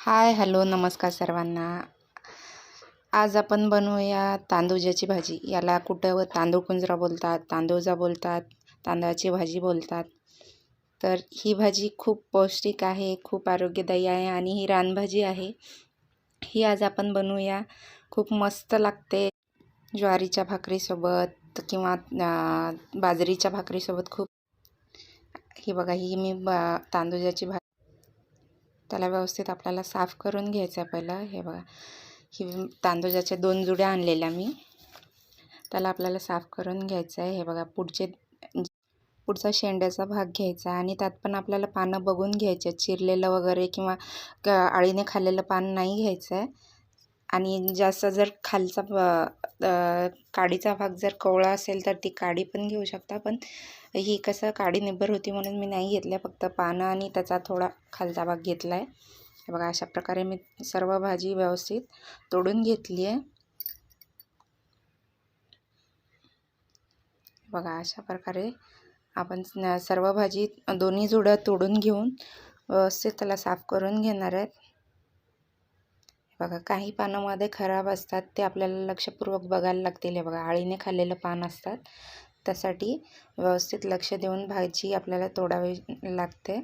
Hi hello नमस्कार सर्वांना. आज आपण बनवूया तांदूजाची भाजी. याला कुठं तांदूळ कुंजरा बोलतात तांदूळजा बोलतात तांदळाची भाजी बोलतात. तर ही भाजी खूप पौष्टिक आहे खूप आरोग्यदायी आहे आणि ही रानभाजी आहे. ही आज आपण बनवूया. खूप मस्त लागते. ज्वारीच्या भाकरीसोबत किंवा बाजरीच्या भाकरीसोबत खूप. ही बघा ही मी बा तांदूजाची भाजी त्याला व्यवस्थित आपल्याला साफ करून घ्यायचं आहे पहिलं. हे बघा. ही तांदूळाच्या दोन जुड्या आणलेल्या मी. त्याला आपल्याला साफ करून घ्यायचं आहे हे बघा पुढचे पुढचा शेंड्याचा भाग घ्यायचा आणि त्यात पण आपल्याला पानं बघून घ्यायचे. चिरलेलं वगैरे किंवा आळीने खाल्लेलं पान नाही घ्यायचं आहे आणि जास्त जर खालचा काडीचा भाग जर कोवळा असेल तर ती काडी पण घेऊ शकता. पण ही कसं काडी निब्बर होती म्हणून मी नाही घेतल्या. फक्त पानं आणि त्याचा थोडा खालचा भाग घेतला आहे हे बघा अशा प्रकारे मी सर्व भाजी व्यवस्थित तोडून घेतली आहे. बघा अशा प्रकारे आपण सर्व भाजी दोन्ही जुडं तोडून घेऊन व्यवस्थित त्याला साफ करून घेणार आहेत. बघा काही पानामध्ये खराब असतात ते आपल्याला लक्षपूर्वक बघायला लागतील. हे बघा आळीने खाल्लेलं पान असतात. त्यासाठी व्यवस्थित लक्ष देऊन भाजी आपल्याला तोडावी लागते.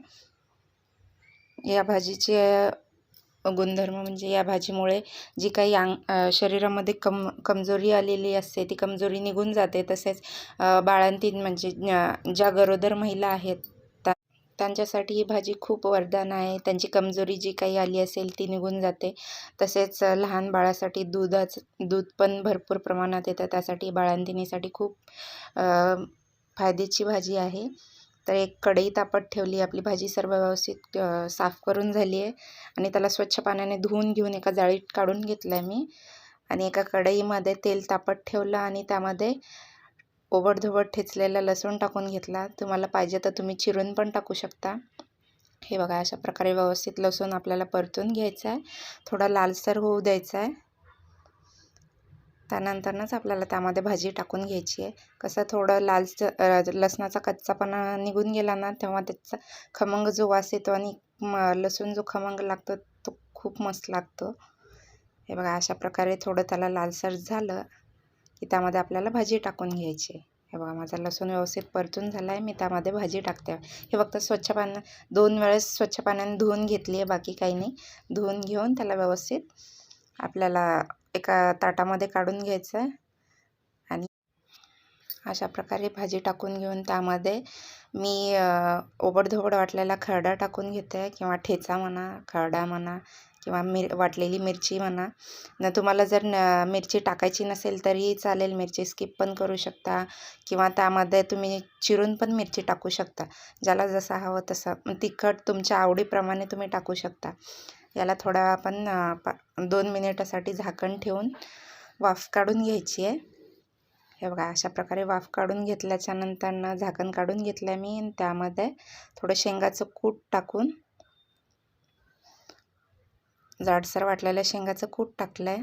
या भाजीचे गुणधर्म म्हणजे या भाजीमुळे जी काही अंग शरीरामध्ये कम कमजोरी आलेली असते ती कमजोरी निघून जाते. तसेच बाळंतीण म्हणजे ज्या गरोदर महिला आहेत त्यांच्यासाठी ही भाजी खूप वरदान आहे. त्यांची कमजोरी जी काही आली असेल ती निघून जाते. तसेच लहान बाळासाठी दुधाचं दूध पण भरपूर प्रमाणात येतं. त्यासाठी बाळंतिणीसाठी खूप फायद्याची भाजी आहे. तर एक कढई तापत ठेवली. आपली भाजी सर्व व्यवस्थित साफ करून झाली आहे. आणि त्याला स्वच्छ पाण्याने धुवून घेऊन एका जाळीत काढून घेतलं आहे मी. आणि एका कढईमध्ये तेल तापत ठेवलं आणि त्यामध्ये ओबडधोबड ठेचलेला लसूण टाकून घेतला. तुम्हाला पाहिजे तर तुम्ही चिरून पण टाकू शकता. हे बघा अशा प्रकारे व्यवस्थित लसूण आपल्याला परतून घ्यायचं आहे. थोडा लालसर होऊ द्यायचा आहे. त्यानंतरनंच आपल्याला त्यामध्ये भाजी टाकून घ्यायची आहे. कसं थोडं लालसर लसणाचा कच्चापणा निघून गेला ना तेव्हा त्याचा खमंग जो वास येतो आणि लसूण जो खमंग लागतो तो खूप मस्त लागतो. हे बघा अशा प्रकारे थोडं त्याला लालसर झालं की त्यामध्ये आपल्याला भाजी टाकून घ्यायची आहे. हे बघा माझा लसूण व्यवस्थित परतून झाला आहे मी त्यामध्ये भाजी टाकते. हे फक्त स्वच्छ पाण्या दोन वेळेस स्वच्छ पाण्याने धुवून घेतली आहे बाकी काही नाही. धुवून घेऊन त्याला व्यवस्थित आपल्याला एका ताटामध्ये काढून घ्यायचं आहे. आणि अशा प्रकारे भाजी टाकून घेऊन त्यामध्ये मी ओबडधोबड वाटलेला खरडा टाकून घेते किंवा ठेचा म्हणा खरडा म्हणा किंवा मिर वाटलेली मिरची म्हणा. न तुम्हाला जर न मिरची टाकायची नसेल तरी चालेल मिरची स्किप पण करू शकता. किंवा त्यामध्ये तुम्ही चिरून पण मिरची टाकू शकता. ज्याला जसं हवं तसं. तिखट तुमच्या आवडीप्रमाणे तुम्ही टाकू शकता. याला थोडा आपण पा दोन मिनिटासाठी झाकण ठेवून वाफ काढून घ्यायची आहे. हे बघा अशा प्रकारे वाफ काढून घेतल्याच्यानंतरनं झाकण काढून घेतलं आहे मी त्यामध्ये थोडं शेंगाचं कूट टाकून जाडसर वाटलेल्या शेंगाचं कूट टाकलं आहे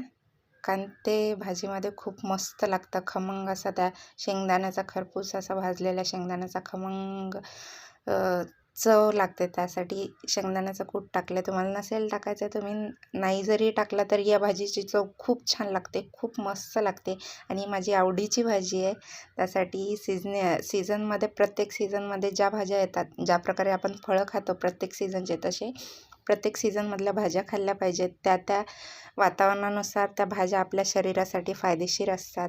कारण ते भाजीमध्ये खूप मस्त लागतं. खमंग असा त्या शेंगदाण्याचा खरपूस असा भाजलेल्या शेंगदाण्याचा खमंग चव लागते त्यासाठी. शेंगदाण्याचं कूट टाकलं तुम्हाला नसेल टाकायचं तुम्ही नाही जरी टाकला तरी या भाजीची चव खूप छान लागते. खूप मस्त लागते. आणि माझी आवडीची भाजी आहे. त्यासाठी सीजने सीझनमध्ये प्रत्येक सीझनमध्ये ज्या भाज्या येतात ज्या प्रकारे आपण फळं खातो प्रत्येक सीझनचे तसे. प्रत्येक सीझनमधल्या भाज्या खाल्ल्या पाहिजेत. त्या त्या वातावरणानुसार त्या भाज्या आपल्या शरीरासाठी फायदेशीर असतात.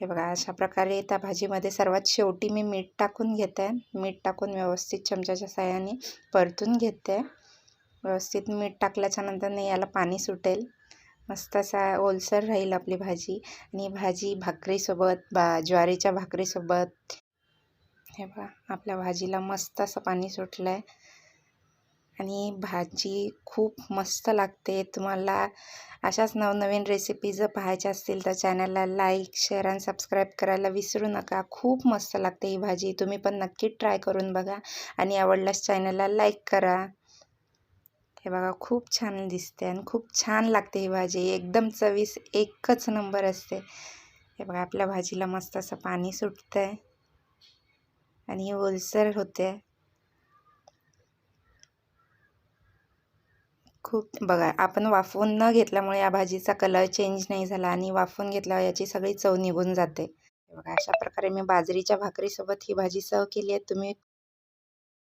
हे बघा अशा प्रकारे त्या भाजीमध्ये सर्वात शेवटी मी मीठ टाकून घेते. मीठ टाकून व्यवस्थित चमच्याच्या साह्याने परतून घेते. व्यवस्थित मीठ टाकल्याच्या नंतरने याला पाणी सुटेल. मस्त असा ओलसर राहील आपली भाजी. आणि भाजी भाकरीसोबत बा ज्वारीच्या भाकरीसोबत. हे बघा आपल्या भाजीला मस्त असं पाणी सुटलं आहे आणि भाजी खूप मस्त लागते. तुम्हाला अशाच नवनवीन रेसिपी जर पाहायच्या असतील तर चॅनलला लाईक शेअर आणि सबस्क्राईब करायला विसरू नका. खूप मस्त लागते ही भाजी. तुम्ही पण नक्की ट्राय करून बघा आणि आवडल्यास चॅनलला लाईक करा. हे बघा खूप छान दिसते आणि खूप छान लागते ही भाजी. एकदम चवीस एकच नंबर असते. हे बघा आपल्या भाजीला मस्त असं पाणी सुटतं आहे आणि ओलसर होते. खूप बघा आपण वाफवून न घेतल्यामुळे या भाजीचा कलर चेंज नाही झाला आणि वाफवून घेतल्यावर याची सगळी चव निघून जाते. बघा अशा प्रकारे मी बाजरीच्या भाकरीसोबत ही भाजी सर्व केली आहे. तुम्ही